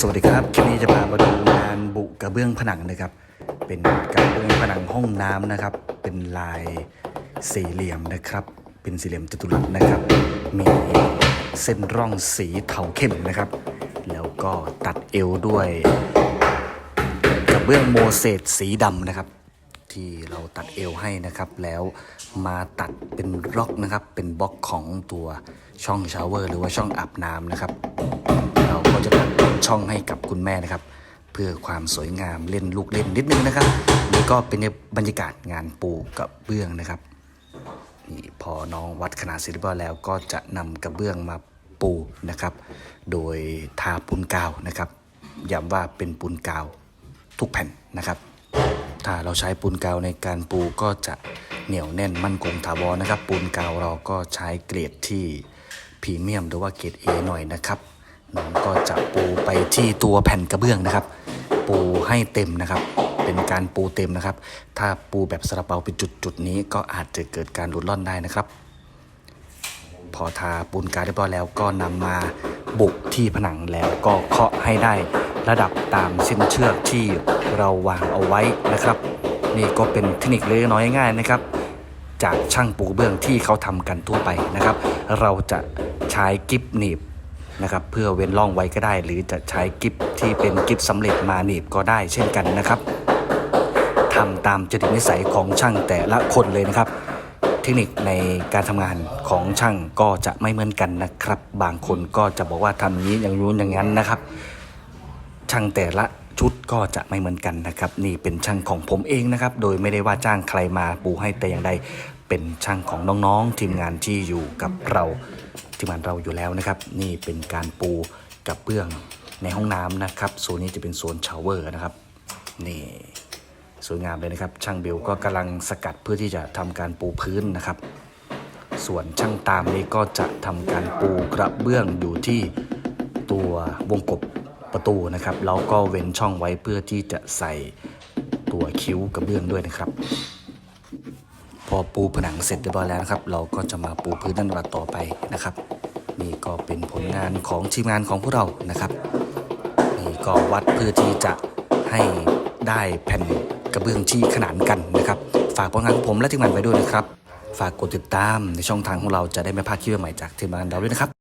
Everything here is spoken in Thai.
สวัสดีครับคลิปนี้จะพามาดูงานบุกระเบื้องผนังนะครับ เป็นกระเบื้องผนังห้องน้ำนะครับ เป็นลายสี่เหลี่ยมนะครับ เป็นสี่เหลี่ยมจัตุรัสนะครับ มีเส้นร่องสีเทาเข้มนะครับ แล้วก็ตัดเอวด้วยกระเบื้องโมเสสสีดำนะครับ ที่เราตัดเอวให้นะครับ แล้วมาตัดเป็นล็อกนะครับ เป็นบล็อกของตัวช่องชาวเวอร์ หรือว่าช่องอาบน้ำนะครับ ก็จะตัดช่องให้กับคุณแม่นะครับ เพื่อความสวยงามเล่นลูกเล่นนิดนึงนะครับนี่ก็เป็นบรรยากาศงานปูกระเบื้องนะครับนี่พอน้องวัดขนาดเสร็จเรียบร้อยแล้ว ก็จะนำกระเบื้องมาปูนะครับ โดยทาปูนกาวนะครับย้ำว่าเป็นปูนกาวทุกแผ่นนะครับ ถ้าเราใช้ปูนกาวในการปูก็จะเหนียวแน่นมั่นคงถาวรนะครับ ปูนกาวเราก็ใช้เกรดที่พรีเมียมหรือว่าเกรด A หน่อยนะครับ น้องก็จะปูไปที่ตัวแผ่นกระเบื้องนะครับ ปูให้เต็มนะครับ เป็นการปูเต็มนะครับ ถ้าปูแบบสลับเปาเป็นจุดจุดๆนี้ก็อาจจะเกิดการหลุดล่อนได้นะครับ พอทาปูนกาวเรียบร้อยแล้วก็นำมาบุกที่ผนังแล้วก็เคาะให้ได้ระดับตามเส้นเชือกที่เราวางเอาไว้นะครับ นี่ก็เป็นเทคนิคเล็กน้อยง่ายๆนะครับ จากช่างปูเบื้องที่เขาทำกันทั่วไปนะครับ เราจะใช้กิฟหนีบ นะครับเพื่อเว้นร่องไว้ก็ได้ หรือจะใช้กิฟที่เป็นกิฟสำเร็จมาหนีบก็ได้เช่นกันนะครับทำตามจริตนิสัยของช่างแต่ละคนเลยนะครับ เทคนิคในการทำงานของช่างก็จะไม่เหมือนกันนะครับ บางคนก็จะบอกว่าทำอย่านี้อย่างนู้นอย่างนั้นนะครับ ช่างแต่ละชุดก็จะไม่เหมือนกันนะครับ นี่เป็นช่างของผมเองนะครับ โดยไม่ได้ว่าจ้างใครมาปูให้แต่อย่างใด เป็นช่างของน้องๆ ทีมงานที่อยู่กับเราทีมงานเราอยู่แล้วนะครับ นี่เป็นการปูกับเบื้องในห้องน้ำนะครับโซนนี้จะเป็นโซนชาวเวอร์นะครับนี่สวยงามเลยนะครับ ช่างเบลก็กำลังสกัดเพื่อที่จะทำการปูพื้นนะครับ ส่วนช่างตามนี้ก็จะทำการปูกระเบื้องอยู่ที่ตัววงกบประตูนะครับแล้วก็เว้นช่องไว้เพื่อที่จะใส่ตัวคิ้วกระเบื้องด้วยนะครับ พอปูผนังเสร็จเรียบร้อยแล้วนะครับ เราก็จะมาปูพื้นด้านหลังต่อไปนะครับ นี่ก็เป็นผลงานของทีมงานของพวกเรานะครับ นี่ก็วัดเพื่อที่จะให้ได้แผ่นกระเบื้องที่ขนานกันนะครับ ฝากผลงานของผมและทีมงานไว้ด้วยนะครับ ฝากกดติดตามในช่องทางของเราจะได้ไม่พลาดคลิปใหม่จากทีมงานเราด้วยนะครับ